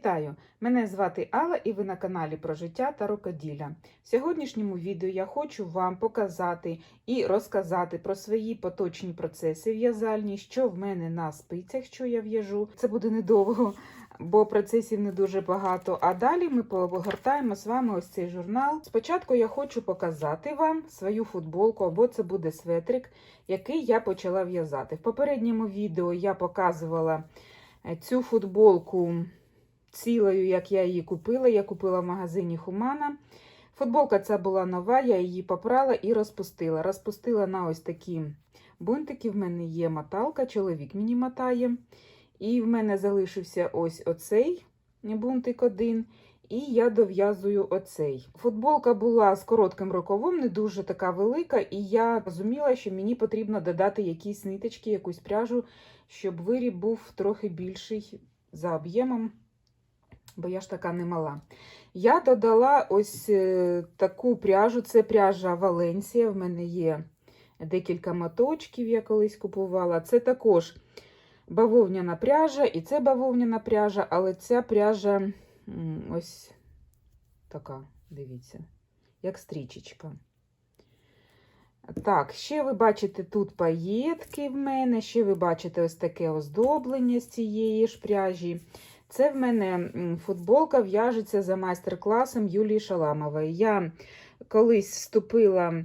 Вітаю! Мене звати Алла і ви на каналі про життя та рукоділля. В сьогоднішньому відео я хочу вам показати і розказати про свої поточні процеси в'язальні, що в мене на спицях, що я в'яжу. Це буде недовго, бо процесів не дуже багато. А далі ми погортаємо з вами ось цей журнал. Спочатку я хочу показати вам свою футболку, або це буде светрик, який я почала в'язати. В попередньому відео я показувала е, цю футболку цілою, як я її купила. Я купила в магазині Хумана. Футболка ця була нова, я її попрала і розпустила. Розпустила на ось такі бунтики. В мене є моталка, чоловік мені мотає. І в мене залишився ось оцей бунтик один. І я дов'язую оцей. Футболка була з коротким рукавом, не дуже така велика, і я розуміла, що мені потрібно додати якісь ниточки, якусь пряжу, щоб виріб був трохи більший за об'ємом, бо я ж така немала. Я додала ось е, таку пряжу, це пряжа Валенсія. В мене є декілька моточків, я колись купувала. Це також бавовняна пряжа, і це бавовняна пряжа, але ця пряжа ось така, дивіться, як стрічечка. Так, ще ви бачите тут паєтки в мене, ще ви бачите ось таке оздоблення з цієї ж пряжі. Це в мене футболка в'яжеться за майстер-класом Юлії Шаламової. Я колись вступила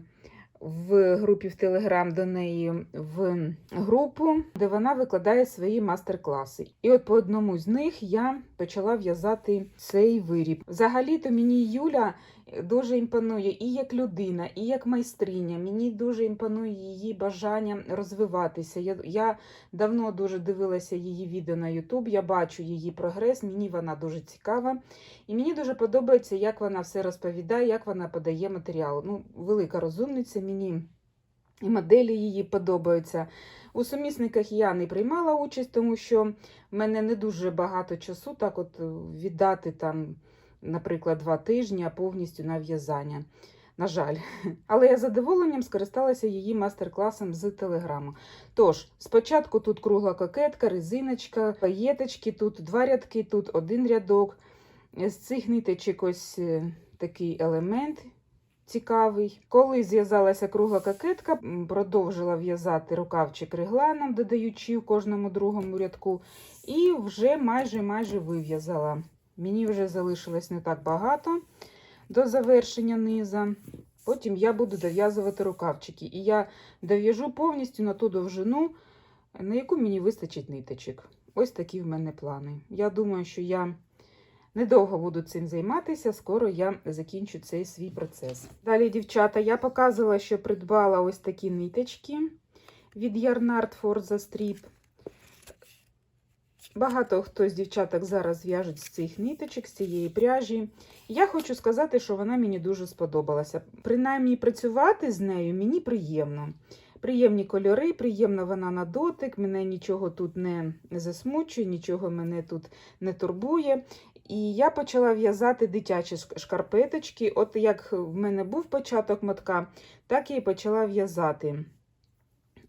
в групі в Телеграм до неї в групу, де вона викладає свої мастер-класи. І от по одному з них я почала в'язати цей виріб. Взагалі-то мені Юля дуже імпонує і як людина, і як майстриня. Мені дуже імпонує її бажання розвиватися. Я, я давно дуже дивилася її відео на YouTube, я бачу її прогрес, мені вона дуже цікава. І мені дуже подобається, як вона все розповідає, як вона подає матеріал. Ну, велика розумниця мені. І моделі її подобаються. У сумісниках я не приймала участь, тому що в мене не дуже багато часу так от віддати там, наприклад, два тижні повністю на в'язання. На жаль, але я задоволенням скористалася її майстер-класом з телеграму. Тож, спочатку тут кругла кокетка, резиночка, паєточки, тут два рядки, тут один рядок. З цих ниточок ось е, такий елемент цікавий. Коли зв'язалася кругла кокетка, продовжила в'язати рукавчик регланом, додаючи в кожному другому рядку, і вже майже майже вив'язала. Мені вже залишилось не так багато до завершення низа. Потім я буду дов'язувати рукавчики. І я дов'яжу повністю на ту довжину, на яку мені вистачить ниточок. Ось такі в мене плани. Я думаю, що я недовго буду цим займатися, скоро я закінчу цей свій процес. Далі, дівчата, я показувала, що придбала ось такі ниточки від Yarnard Forza Strip. Багато хто з дівчаток зараз в'яжуть з цих ниточок, з цієї пряжі. Я хочу сказати, що вона мені дуже сподобалася. Принаймні, працювати з нею мені приємно. Приємні кольори, приємна вона на дотик, мене нічого тут не засмучує, нічого мене тут не турбує. І я почала в'язати дитячі шк- шкарпеточки. От як в мене був початок мотка, так я і почала в'язати.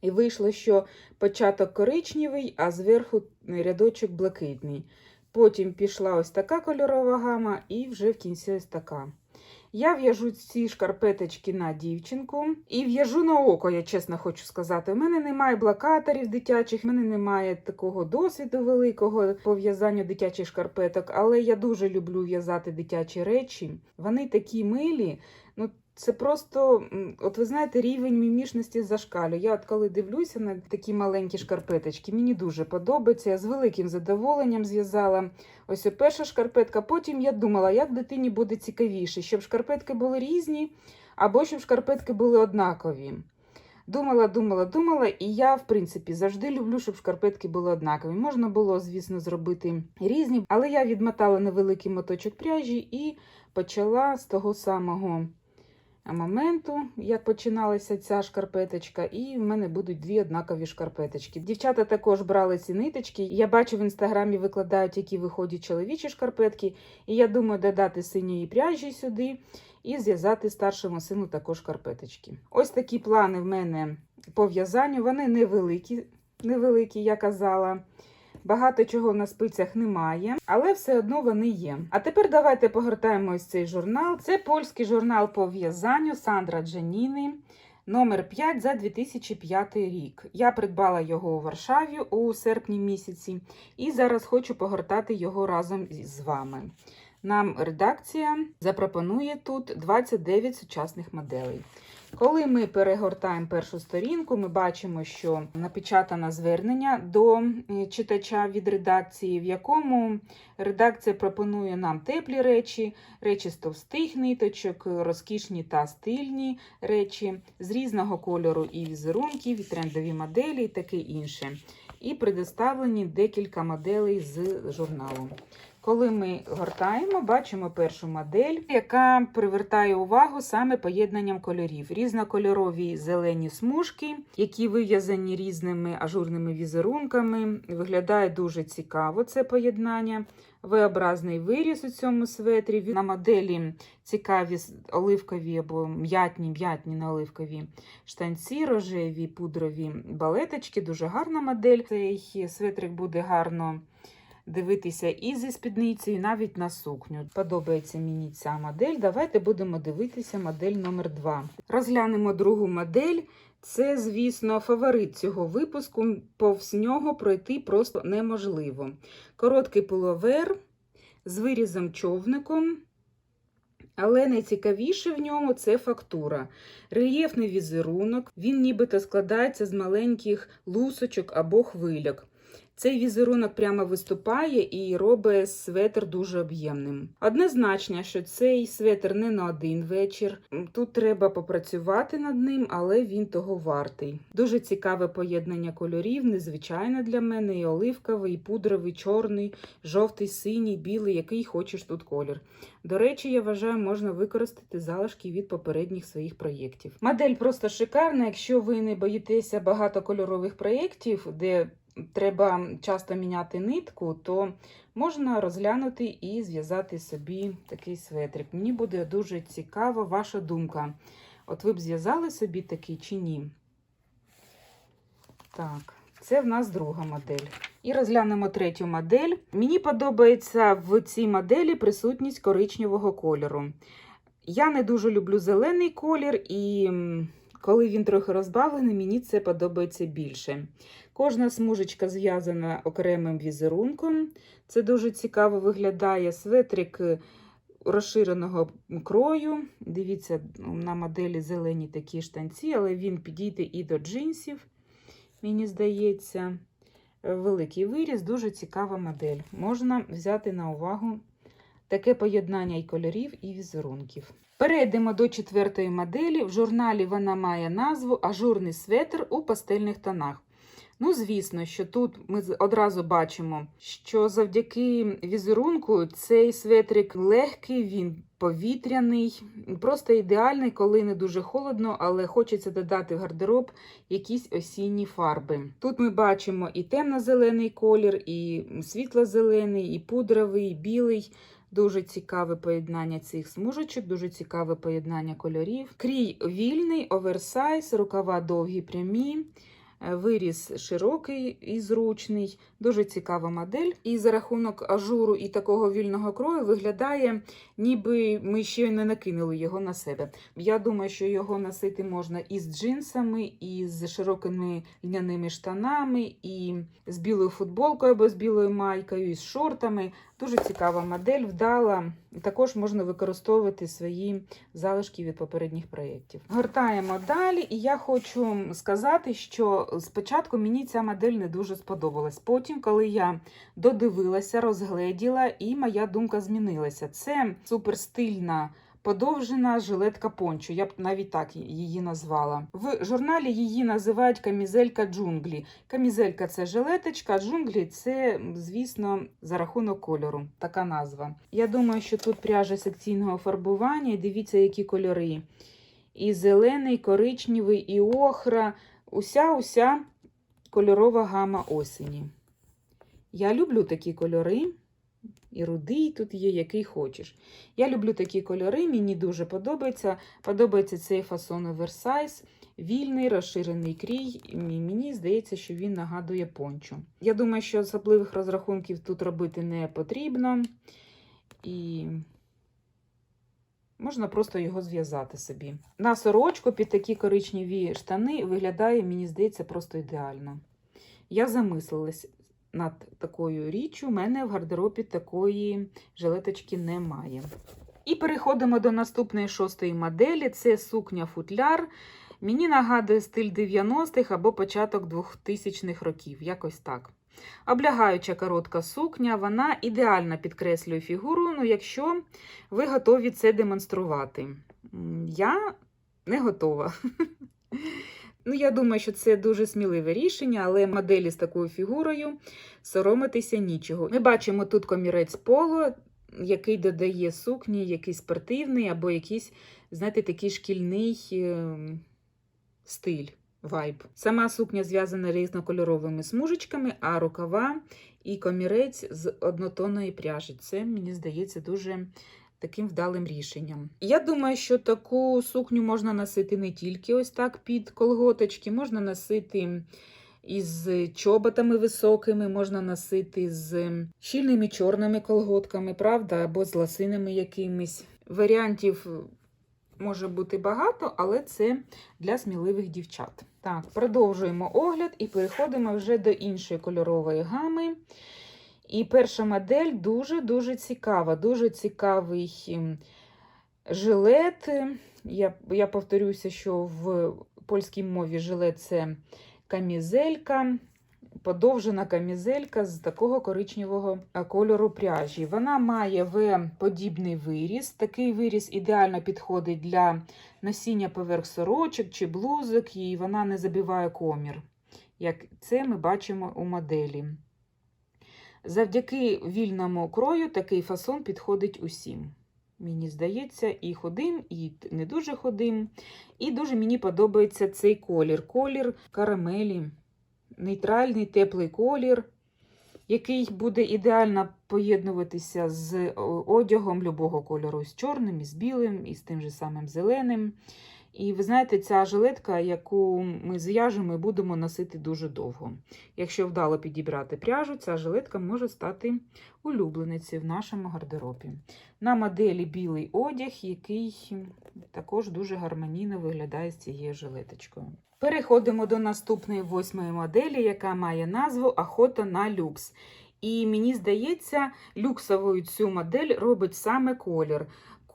І вийшло, що початок коричневий, а зверху рядочок блакитний. Потім пішла ось така кольорова гама, і вже в кінці ось така. Я в'яжу ці шкарпеточки на дівчинку і в'яжу на око, я чесно хочу сказати. У мене немає блокаторів дитячих, в мене немає такого досвіду великого по в'язанню дитячих шкарпеток, але я дуже люблю в'язати дитячі речі. Вони такі милі. Ну, це просто, от ви знаєте, рівень мімішності зашкалює. Я от коли дивлюся на такі маленькі шкарпеточки, мені дуже подобається. Я з великим задоволенням зв'язала ось перша шкарпетка. Потім я думала, як дитині буде цікавіше, щоб шкарпетки були різні, або щоб шкарпетки були однакові. Думала, думала, думала, і я, в принципі, завжди люблю, щоб шкарпетки були однакові. Можна було, звісно, зробити різні, але я відмотала невеликий моточок пряжі і почала з того самого моменту, як починалася ця шкарпеточка, і в мене будуть дві однакові шкарпеточки. Дівчата також брали ці ниточки. Я бачу в інстаграмі викладають, які виходять чоловічі шкарпетки. І я думаю, додати синьої пряжі сюди і зв'язати старшому сину також шкарпеточки. Ось такі плани в мене по в'язанню. Вони невеликі, невеликі, я казала. Багато чого на спицях немає, але все одно вони є. А тепер давайте погортаємо ось цей журнал. Це польський журнал по в'язанню Сандра Джаніни. Номер 5 за 2005 рік. Я придбала його у Варшаві у серпні місяці і зараз хочу погортати його разом з вами. Нам редакція запропонує тут 29 сучасних моделей. Коли ми перегортаємо першу сторінку, ми бачимо, що напечатано звернення до е, читача від редакції, в якому редакція пропонує нам теплі речі, речі з товстих ниточок, розкішні та стильні речі з різного кольору і візерунків, і трендові моделі, і таке інше. І предоставлені декілька моделей з журналу. Коли ми гортаємо, бачимо першу модель, яка привертає увагу саме поєднанням кольорів. Різнокольорові зелені смужки, які вив'язані різними ажурними візерунками. Виглядає дуже цікаво це поєднання. V-образний виріз у цьому светрі. На моделі цікаві оливкові або м'ятні, м'ятні на оливкові штанці, рожеві пудрові балеточки. Дуже гарна модель. Цей светрик буде гарно дивитися і зі спідницею, і навіть на сукню. Подобається мені ця модель. Давайте будемо дивитися модель номер 2 Розглянемо другу модель. Це, звісно, фаворит цього випуску. Повз нього пройти просто неможливо. Короткий пуловер з вирізом човником. Але найцікавіше в ньому це фактура. Рельєфний візерунок, він нібито складається з маленьких лусочок або хвиляк. Цей візерунок прямо виступає і робить светр дуже об'ємним. Однозначно, що цей светр не на один вечір. Тут треба попрацювати над ним, але він того вартий. Дуже цікаве поєднання кольорів, незвичайне для мене: і оливковий, і пудровий, чорний, жовтий, синій, білий, який хочеш тут колір. До речі, я вважаю, можна використати залишки від попередніх своїх проєктів. Модель просто шикарна, якщо ви не боїтеся багатокольорових проєктів, де треба часто міняти нитку, то можна розглянути і зв'язати собі такий светрик. Мені буде дуже цікава ваша думка. От ви б зв'язали собі такий чи ні? Так, це в нас друга модель. І розглянемо третю модель. Мені подобається в цій моделі присутність коричневого кольору. Я не дуже люблю зелений колір, і коли він трохи розбавлений, мені це подобається більше. Кожна смужечка зв'язана окремим візерунком. Це дуже цікаво виглядає светрик розширеного крою. Дивіться, на моделі зелені такі штанці, але він підійде і до джинсів, мені здається. Великий виріз, дуже цікава модель. Можна взяти на увагу таке поєднання і кольорів, і візерунків. Перейдемо до четвертої моделі. В журналі вона має назву Ажурний светр у пастельних тонах. Ну, звісно, що тут ми одразу бачимо, що завдяки візерунку цей светрик легкий, він повітряний, просто ідеальний, коли не дуже холодно, але хочеться додати в гардероб якісь осінні фарби. Тут ми бачимо і темно-зелений колір, і світло-зелений, і пудровий, і білий. Дуже цікаве поєднання цих смужечок, дуже цікаве поєднання кольорів. Крій вільний, оверсайз, рукава довгі прямі. Виріз широкий і зручний, дуже цікава модель. І за рахунок ажуру і такого вільного крою виглядає, ніби ми ще не накинули його на себе. Я думаю, що його носити можна і з джинсами, і з широкими льняними штанами, і з білою футболкою або з білою майкою, і з шортами. Дуже цікава модель, вдала. Також можна використовувати свої залишки від попередніх проєктів. Гортаємо далі, і я хочу сказати, що спочатку мені ця модель не дуже сподобалась. Потім, коли я додивилася, розгледіла, і моя думка змінилася. Це суперстильна Подовжена жилетка пончо, я б навіть так її назвала. В журналі її називають камізелька джунглі. Камізелька це жилеточка, а джунглі це, звісно, за рахунок кольору. Така назва. Я думаю, що тут пряжа секційного фарбування, дивіться, які кольори. І зелений, коричневий, і охра. Уся-уся кольорова гама осені. Я люблю такі кольори. І рудий тут є, який хочеш. Я люблю такі кольори, мені дуже подобається. Подобається цей фасон оверсайз. вільний, розширений крій. Мені здається, що він нагадує пончо. Я думаю, що особливих розрахунків тут робити не потрібно. І можна просто його зв'язати собі. На сорочку під такі коричневі штани виглядає, мені здається, просто ідеально. Я замислилась над такою річчю. У мене в гардеробі такої жилеточки немає. І переходимо до наступної шостої моделі. Це сукня футляр. Мені нагадує стиль 90-х або початок 2000-х років, якось так. Облягаюча коротка сукня, вона ідеально підкреслює фігуру, ну, якщо ви готові це демонструвати. Я не готова. Ну, я думаю, що це дуже сміливе рішення, але моделі з такою фігурою соромитися нічого. Ми бачимо тут комірець поло, який додає сукні, якийсь спортивний або якийсь, знаєте, такий шкільний е, стиль, вайб. Сама сукня зв'язана різнокольоровими смужечками, а рукава і комірець з однотонної пряжі. Це, мені здається, дуже таким вдалим рішенням. Я думаю, що таку сукню можна носити не тільки ось так під колготочки, можна носити із чоботами високими, можна носити з щільними чорними колготками, правда, або з ласинами якимись. Варіантів може бути багато, але це для сміливих дівчат. Так, продовжуємо огляд і переходимо вже до іншої кольорової гами. І перша модель дуже-дуже цікава, дуже цікавий жилет. Я, я повторюся, що в польській мові жилет це камізелька, подовжена камізелька з такого коричневого е, кольору пряжі. Вона має В-подібний виріс. Такий виріс ідеально підходить для носіння поверх сорочок чи блузок, і вона не забиває комір. Як це ми бачимо у моделі. Завдяки вільному крою такий фасон підходить усім. Мені здається, і худим, і не дуже худим. І дуже мені подобається цей колір. Колір карамелі, нейтральний теплий колір, який буде ідеально поєднуватися з одягом любого кольору, з чорним, і з білим, і з тим же самим зеленим. І ви знаєте, ця жилетка, яку ми зв'яжемо і будемо носити дуже довго. Якщо вдало підібрати пряжу, ця жилетка може стати улюбленицею в нашому гардеробі. На моделі білий одяг, який також дуже гармонійно виглядає з цією жилеточкою. Переходимо до наступної восьмої моделі, яка має назву Охота на люкс. І мені здається, люксовою цю модель робить саме колір.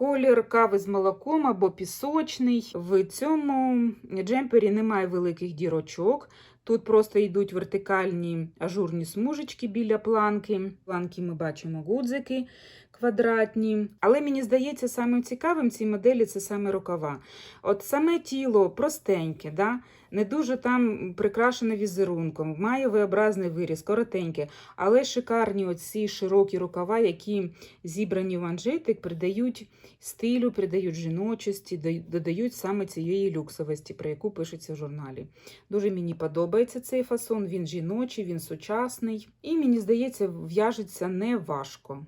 Колір кави з молоком або пісочний. В цьому джемпері немає великих дірочок. Тут просто йдуть вертикальні ажурні смужечки біля планки. Планки ми бачимо гудзики квадратні. Але мені здається, самим цікавим цій моделі це саме рукава. От саме тіло простеньке, да? Не дуже там прикрашене візерунком, має V-образний виріз, коротеньке, але шикарні оці широкі рукава, які зібрані в манжетик, придають стилю, придають жіночості, додають саме цієї люксовості, про яку пишеться в журналі. Дуже мені подобається цей фасон, він жіночий, він сучасний. І мені здається, в'яжеться не важко.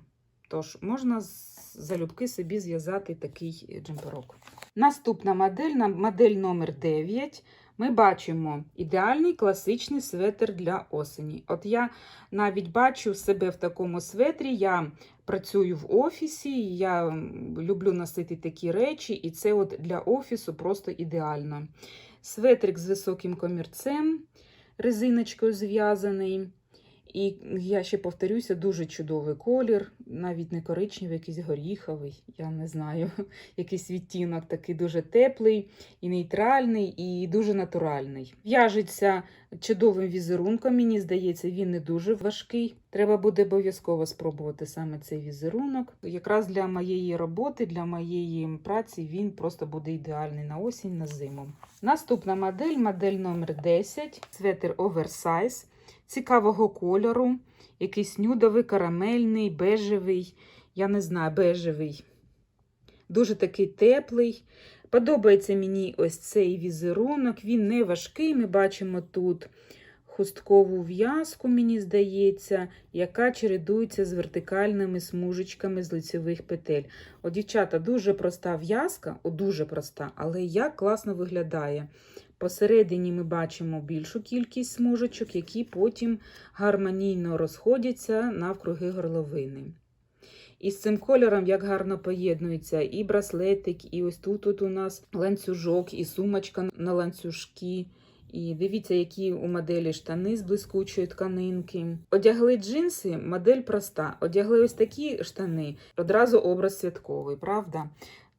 Тож можна залюбки собі зв'язати такий джемперок. Наступна модель, модель номер 9. Ми бачимо ідеальний класичний светр для осені. От я навіть бачу себе в такому светрі. Я працюю в офісі, я люблю носити такі речі, і це от для офісу просто ідеально. Светрик з високим комірцем, резиночкою зв'язаний. І я ще повторюся, дуже чудовий колір, навіть не коричневий, якийсь горіховий, я не знаю, якийсь відтінок такий дуже теплий і нейтральний, і дуже натуральний. В'яжеться чудовим візерунком, мені здається, він не дуже важкий. Треба буде обов'язково спробувати саме цей візерунок. Якраз для моєї роботи, для моєї праці він просто буде ідеальний на осінь, на зиму. Наступна модель, модель номер 10, светр оверсайз цікавого кольору, якийсь нюдовий, карамельний, бежевий, я не знаю, бежевий. Дуже такий теплий. Подобається мені ось цей візерунок. Він не важкий. Ми бачимо тут хусткову в'язку, мені здається, яка чередується з вертикальними смужечками з лицевих петель. О, дівчата, дуже проста в'язка, дуже проста, але як класно виглядає. Посередині ми бачимо більшу кількість смужечок, які потім гармонійно розходяться навкруги горловини. І з цим кольором як гарно поєднується і браслетик, і ось тут, тут у нас ланцюжок, і сумочка на ланцюжки. І дивіться, які у моделі штани з блискучої тканинки. Одягли джинси, модель проста. Одягли ось такі штани, одразу образ святковий, правда?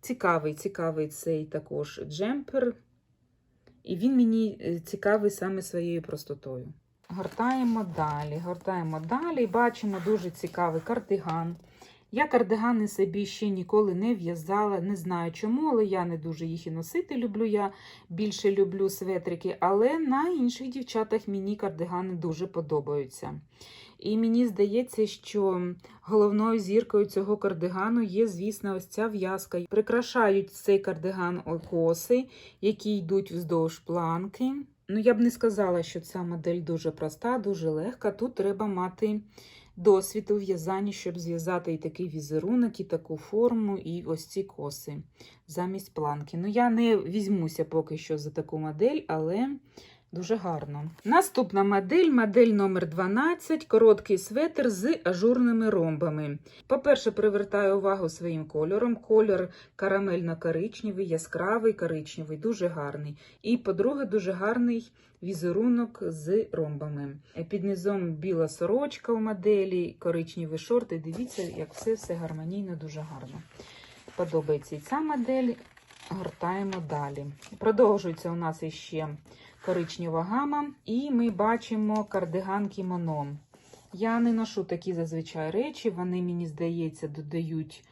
Цікавий, цікавий цей також джемпер. І він мені е, цікавий саме своєю простотою. Гортаємо далі, гортаємо далі. Бачимо дуже цікавий кардиган. Я кардигани собі ще ніколи не в'язала, не знаю чому, але я не дуже їх і носити люблю. Я більше люблю светрики, але на інших дівчатах мені кардигани дуже подобаються. І мені здається, що головною зіркою цього кардигану є, звісно, ось ця в'язка. Прикрашають цей кардиган коси, які йдуть вздовж планки. Ну, я б не сказала, що ця модель дуже проста, дуже легка. Тут треба мати досвід у в'язанні, щоб зв'язати і такий візерунок, і таку форму, і ось ці коси замість планки. Ну, я не візьмуся поки що за таку модель, але дуже гарно. Наступна модель, модель номер 12 короткий светр з ажурними ромбами. По-перше, привертаю увагу своїм кольором. Колір карамельно-коричневий, яскравий коричневий, дуже гарний. І, по-друге, дуже гарний візерунок з ромбами. Під низом біла сорочка у моделі, коричневі шорти. Дивіться, як все все гармонійно, дуже гарно. Подобається і ця модель. Гортаємо далі. Продовжується у нас іще коричнева гама, і ми бачимо кардиган кімоно. Я не ношу такі зазвичай речі, вони, мені здається, додають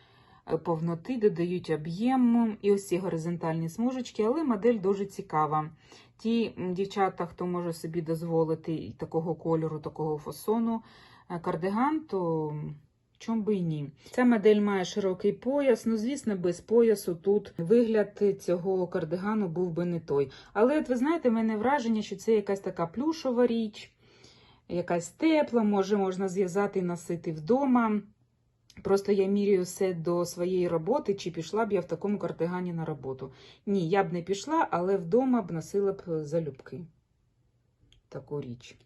е, повноти, додають об'єму і ось ці горизонтальні смужечки, але модель дуже цікава. Ті дівчата, хто може собі дозволити такого кольору, такого фасону е, кардиган, то чом би і ні. Ця модель має широкий пояс. Ну, звісно, без поясу тут вигляд цього кардигану був би не той. Але, от ви знаєте, в мене враження, що це якась така плюшова річ, якась тепла, може, можна зв'язати і носити вдома. Просто я міряю все до своєї роботи, чи пішла б я в такому кардигані на роботу. Ні, я б не пішла, але вдома б носила б залюбки таку річ.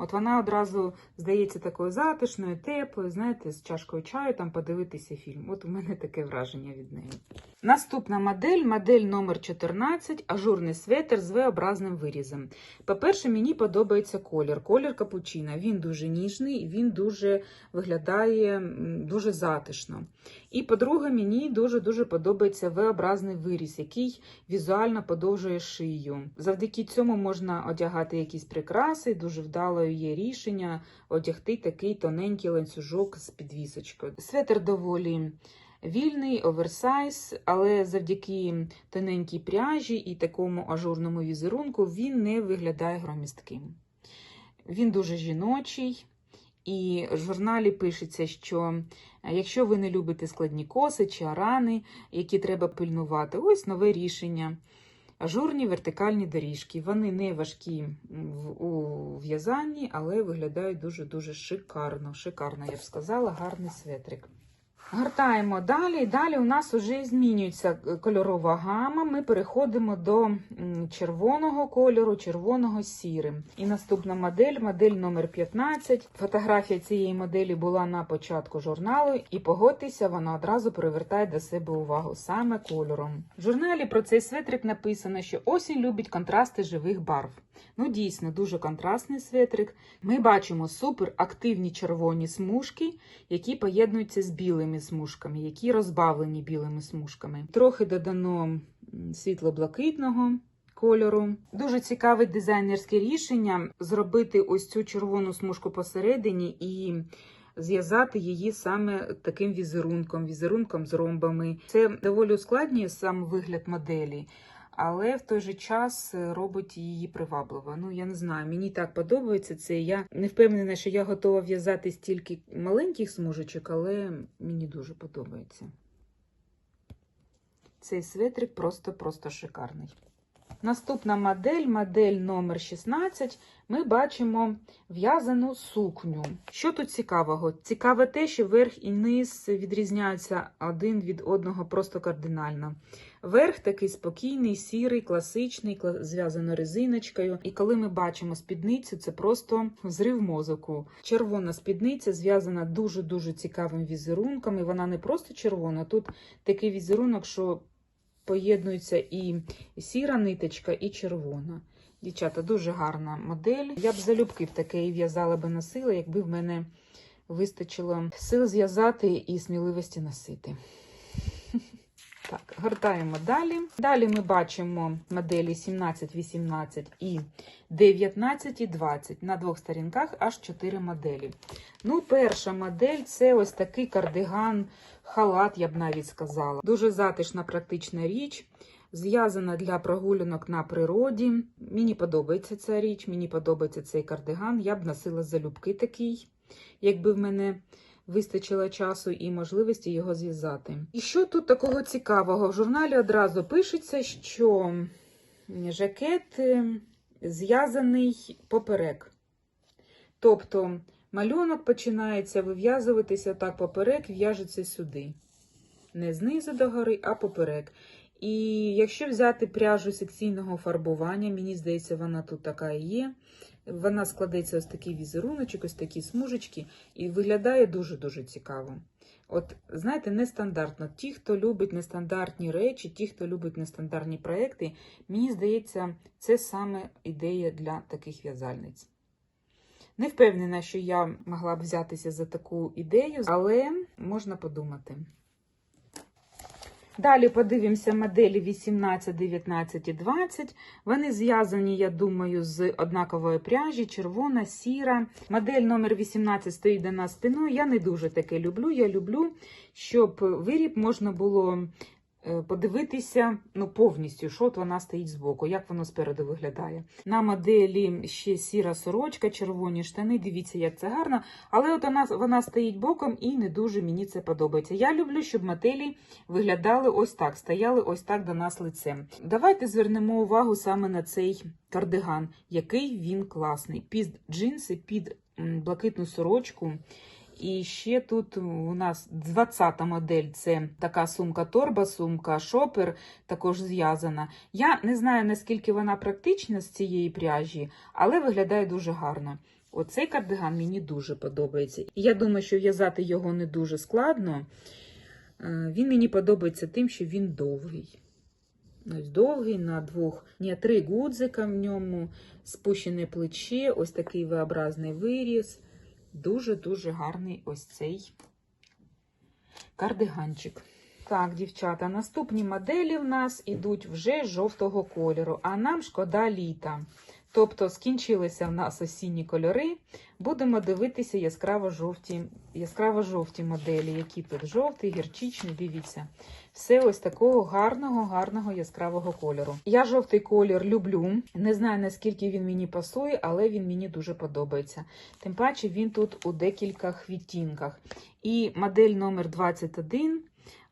От вона одразу здається такою затишною, теплою, знаєте, з чашкою чаю там подивитися фільм. От у мене таке враження від неї. Наступна модель, модель номер 14, ажурний светр з V-образним вирізом. По-перше, мені подобається колір. Колір капучино. Він дуже ніжний, він дуже виглядає дуже затишно. І по-друге, мені дуже-дуже подобається V-образний виріз, який візуально подовжує шию. Завдяки цьому можна одягати якісь прикраси, дуже вдалою є рішення одягти такий тоненький ланцюжок з підвісочкою. Светр доволі вільний, оверсайз, але завдяки тоненькій пряжі і такому ажурному візерунку він не виглядає громістким. Він дуже жіночий. І в журналі пишеться, що е, якщо ви не любите складні коси чи арани, які треба пильнувати, ось нове рішення. Ажурні вертикальні доріжки. Вони не важкі в- у в'язанні, але виглядають дуже-дуже шикарно. Шикарно, я б сказала, гарний светрик. Гортаємо далі. Далі у нас вже змінюється е, кольорова гама. Ми переходимо до червоного кольору, червоного сірим. І наступна модель, модель номер 15. Фотографія цієї моделі була на початку журналу, і погодьтеся, вона одразу привертає до себе увагу саме кольором. В журналі про цей светрик написано, що осінь любить контрасти живих барв. Ну, дійсно, дуже контрастний светрик. Ми бачимо супер активні червоні смужки, які поєднуються з білими смужками, які розбавлені білими смужками. Трохи додано світло-блакитного кольору. Дуже цікаве дизайнерське рішення зробити ось цю червону смужку посередині і зв'язати її саме таким візерунком, візерунком з ромбами. Це доволі ускладнює сам вигляд моделі. Але в той же час е, робить її привабливо. Ну, я не знаю, мені так подобається це. Я не впевнена, що я готова в'язати стільки маленьких смужечок, але мені дуже подобається. Цей светрик просто-просто шикарний. Наступна модель, модель номер 16, ми бачимо в'язану сукню. Що тут цікавого? Цікаве те, що верх і низ відрізняються один від одного просто кардинально. Верх такий спокійний, сірий, класичний, зв'язано резиночкою. І коли ми бачимо спідницю, це просто взрив мозоку. Червона спідниця зв'язана дуже-дуже цікавим візерунком. І вона не просто червона, тут такий візерунок, що поєднується і сіра ниточка, і червона. Дівчата, дуже гарна модель. Я б залюбки в таке і в'язала би носила, якби в мене вистачило сил зв'язати і сміливості носити. Так, гортаємо далі. Далі ми бачимо моделі 17, 18 і 19 і 20. На двох сторінках аж 4 моделі. Ну, перша модель це ось такий кардиган, халат, я б навіть сказала. Дуже затишна, практична річ. Зв'язана для прогулянок на природі. Мені подобається ця річ, мені подобається цей кардиган. Я б носила залюбки такий, якби в мене вистачило часу і можливості його зв'язати. І що тут такого цікавого? В журналі одразу пишеться, що жакет е, зв'язаний поперек. Тобто малюнок починається вив'язуватися так поперек, в'яжеться сюди. Не знизу до гори, а поперек. І якщо взяти пряжу секційного фарбування, мені здається, вона тут така і є. Вона складеться ось такий візеруночок, ось такі смужечки, і виглядає дуже-дуже цікаво. От, знаєте, нестандартно. Ті, хто любить нестандартні речі, ті, хто любить нестандартні проекти, мені здається, це саме ідея для таких в'язальниць. Не впевнена, що я могла б взятися за таку ідею, але можна подумати. Далі подивимося моделі 18, 19 і 20. Вони зв'язані, я думаю, з однакової пряжі, червона, сіра. Модель номер 18 стоїть до нас спиною. Я не дуже таке люблю. Я люблю, щоб виріб можна було подивитися ну, повністю, що от вона стоїть збоку, як воно спереду виглядає. На моделі ще сіра сорочка, червоні штани. Дивіться, як це гарно. Але от вона, вона стоїть боком і не дуже мені це подобається. Я люблю, щоб моделі виглядали ось так, стояли ось так до нас лицем. Давайте звернемо увагу саме на цей кардиган, який він класний. Під джинси, під блакитну сорочку. І ще тут у нас 20-та модель це така сумка-торба, сумка шопер, також зв'язана. Я не знаю, наскільки вона практична з цієї пряжі, але виглядає дуже гарно. Оцей кардиган мені дуже подобається. І я думаю, що в'язати його не дуже складно. Е, Він мені подобається тим, що він довгий. Ось довгий на двох, ні, три гудзика в ньому, спущене плече, ось такий V-образний виріз. Дуже-дуже гарний ось цей кардиганчик. Так, дівчата, наступні моделі в нас ідуть вже жовтого кольору, а нам шкода літа. Тобто скінчилися в нас осінні кольори. Будемо дивитися яскраво-жовті яскраво жовті моделі, які тут жовтий, гірчичний, дивіться. Все ось такого гарного, гарного яскравого кольору. Я жовтий колір люблю. Не знаю, наскільки він мені пасує, але він мені дуже подобається. Тим паче він тут у декількох відтінках. І модель номер 21.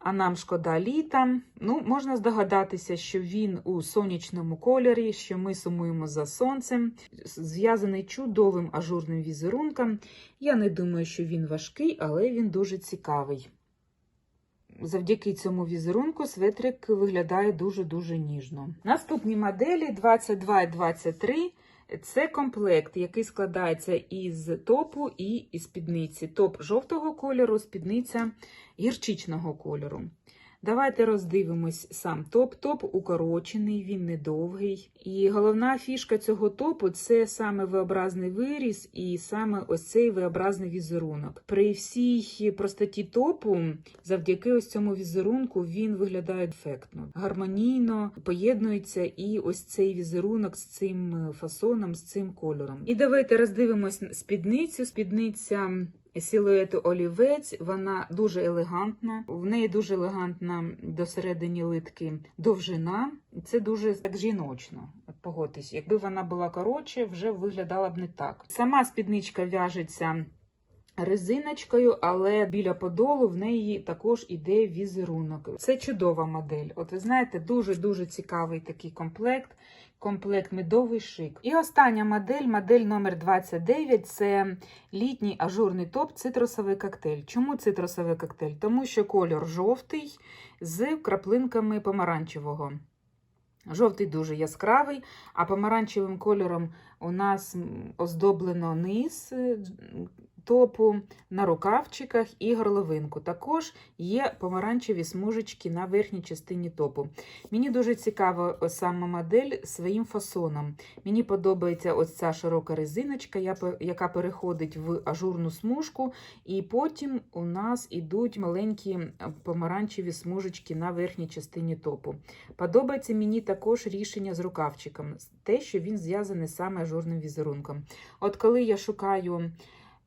А нам шкода літа. Ну, можна здогадатися, що він у сонячному кольорі, що ми сумуємо за сонцем, зв'язаний чудовим ажурним візерунком. Я не думаю, що він важкий, але він дуже цікавий. Завдяки цьому візерунку светрик виглядає дуже-дуже ніжно. Наступні моделі 22 і 23. Це комплект, який складається із топу і із спідниці. Топ жовтого кольору, спідниця гірчичного кольору. Давайте роздивимось сам топ. Топ укорочений, він недовгий. І головна фішка цього топу це саме V-образний виріз і саме ось цей V-образний візерунок. При всій простоті топу, завдяки ось цьому візерунку, він виглядає ефектно, гармонійно поєднується і ось цей візерунок з цим фасоном, з цим кольором. І давайте роздивимось спідницю. Спідниця силуету олівець, вона дуже елегантна. В неї дуже елегантна до середини литки довжина. Це дуже так жіночно. Погодьтесь, якби вона була коротше, вже виглядала б не так. Сама спідничка в'яжеться. Резиночкою, але біля подолу в неї також іде візерунок. Це чудова модель. От ви знаєте, дуже-дуже цікавий такий комплект. Комплект медовий шик. І остання модель, модель номер 29 це літній ажурний топ цитрусовий коктейль. Чому цитрусовий коктейль? Тому що кольор жовтий з краплинками помаранчевого. Жовтий дуже яскравий, а помаранчевим кольором у нас оздоблено низ топу на рукавчиках і горловинку. Також є помаранчеві смужечки на верхній частині топу. Мені дуже цікава сама модель своїм фасоном. Мені подобається ось ця широка резиночка, яка переходить в ажурну смужку, і потім у нас ідуть маленькі помаранчеві смужечки на верхній частині топу. Подобається мені також рішення з рукавчиком, те, що він зв'язаний саме ажурним візерунком. От коли я шукаю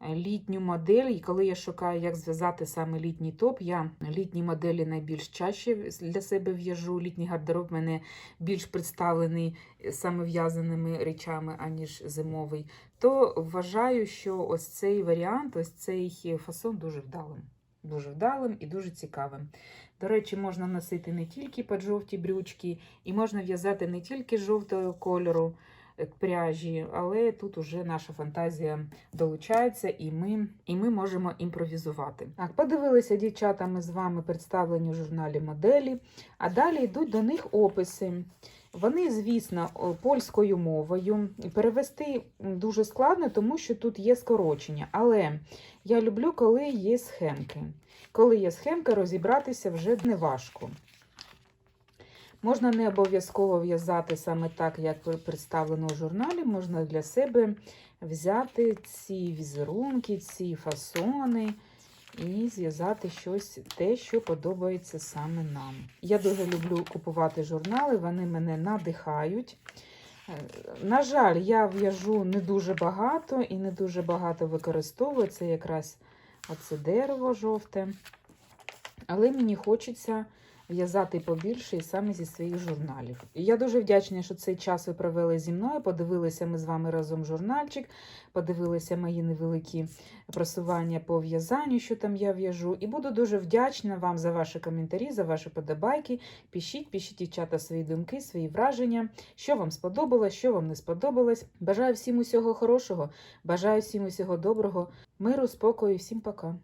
літню модель, і коли я шукаю, як зв'язати саме літній топ, я літні моделі найбільш чаще для себе в'яжу. Літній гардероб в мене більш представлений е, саме в'язаними речами, аніж зимовий. То вважаю, що ось цей варіант, ось цей фасон дуже вдалим. Дуже вдалим і дуже цікавим. До речі, можна носити не тільки під жовті брючки, і можна в'язати не тільки жовтого кольору пряжі, але тут уже наша фантазія долучається, і ми, і ми можемо імпровізувати. Так, подивилися дівчата, ми з вами представлені в журналі моделі, а далі йдуть до них описи. Вони, звісно, польською мовою. Перевести дуже складно, тому що тут є скорочення. Але я люблю, коли є схемки. Коли є схемка, розібратися вже не важко. Можна не обов'язково в'язати саме так, як представлено у журналі. Можна для себе взяти ці візерунки, ці фасони і зв'язати щось те, що подобається саме нам. Я дуже люблю купувати журнали, вони мене надихають. Е, На жаль, я в'яжу не дуже багато і не дуже багато використовую. Це якраз оце дерево жовте. Але мені хочеться в'язати побільше і саме зі своїх журналів. І я дуже вдячна, що цей час ви провели зі мною. Подивилися ми з вами разом журнальчик, подивилися мої невеликі просування по в'язанню, що там я в'яжу. І буду дуже вдячна вам за ваші коментарі, за ваші подобайки. Пишіть, пишіть, дівчата, свої думки, свої враження, що вам сподобалось, що вам не сподобалось. Бажаю всім усього хорошого, бажаю всім усього доброго, миру, спокою, всім пока.